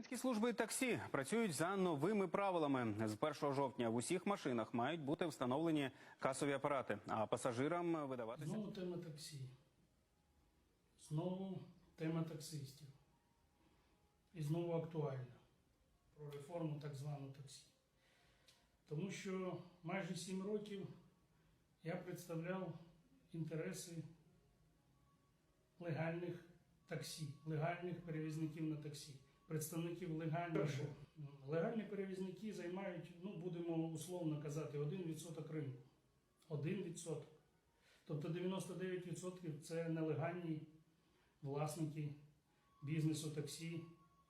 Українські служби таксі працюють за новими правилами. З 1 жовтня в усіх машинах мають бути встановлені касові апарати, а пасажирам видаватися. Знову тема таксі. Знову тема таксистів. І знову актуальна про реформу так звану таксі. Тому що майже сім років я представляв інтереси легальних таксі, легальних перевізників на таксі, представників легальних. Легальні перевізники займають, ну будемо условно казати, 1% ринку. 1%. Тобто 99% це нелегальні власники бізнесу таксі,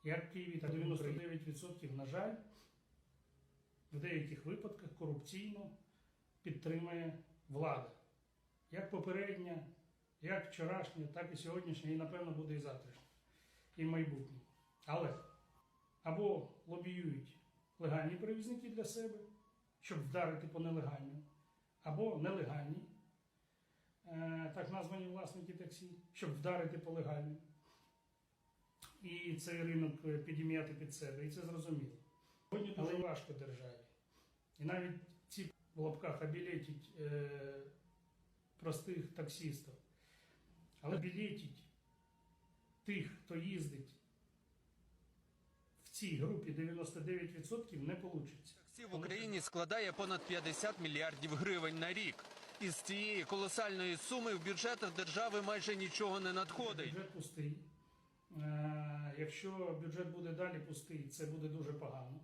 як в Києві, так 99%, на жаль, в деяких випадках корупційно підтримує влада. Як попередня, як вчорашня, так і сьогоднішня, і напевно буде і завтрашня, і в майбутньому. Але або лобіюють легальні перевізники для себе, щоб вдарити по нелегальному, або нелегальні, е, так названі власники таксі, щоб вдарити по легальному. І цей ринок е, підім'яти під себе, і це зрозуміло. Сьогодні дуже важко державі. І навіть ці в лапках обілетять е, простих таксістів. Але білетить тих, хто їздить цій групі 99% не вийде. Таксі в Україні складає понад 50 мільярдів гривень на рік. Із цієї колосальної суми в бюджетах держави майже нічого не надходить. Бюджет пустий. Е, Якщо бюджет буде далі пустий, це буде дуже погано.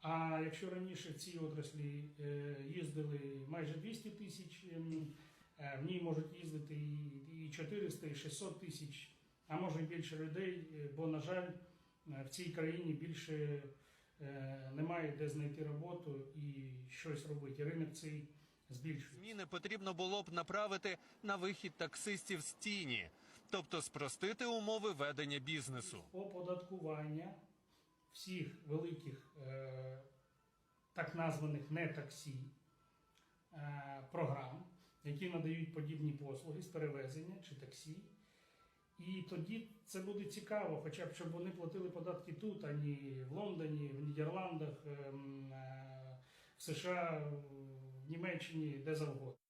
А якщо раніше в цій отраслі е, їздили майже 200 тисяч, ем, е, в ній можуть їздити і- і 400, і 600 тисяч, а може більше людей, бо, на жаль, в цій країні більше е, немає де знайти роботу і щось робити. Ринок цей збільшується. Зміни потрібно було б направити на вихід таксистів з тіні, тобто спростити умови ведення бізнесу. оподаткування всіх великих е, так названих не таксі е, програм, які надають подібні послуги з перевезення чи таксі. І тоді це буде цікаво, хоча б щоб вони платили податки тут, а не в Лондоні, в Нідерландах, ем, е, в США, в Німеччині, де завгодно.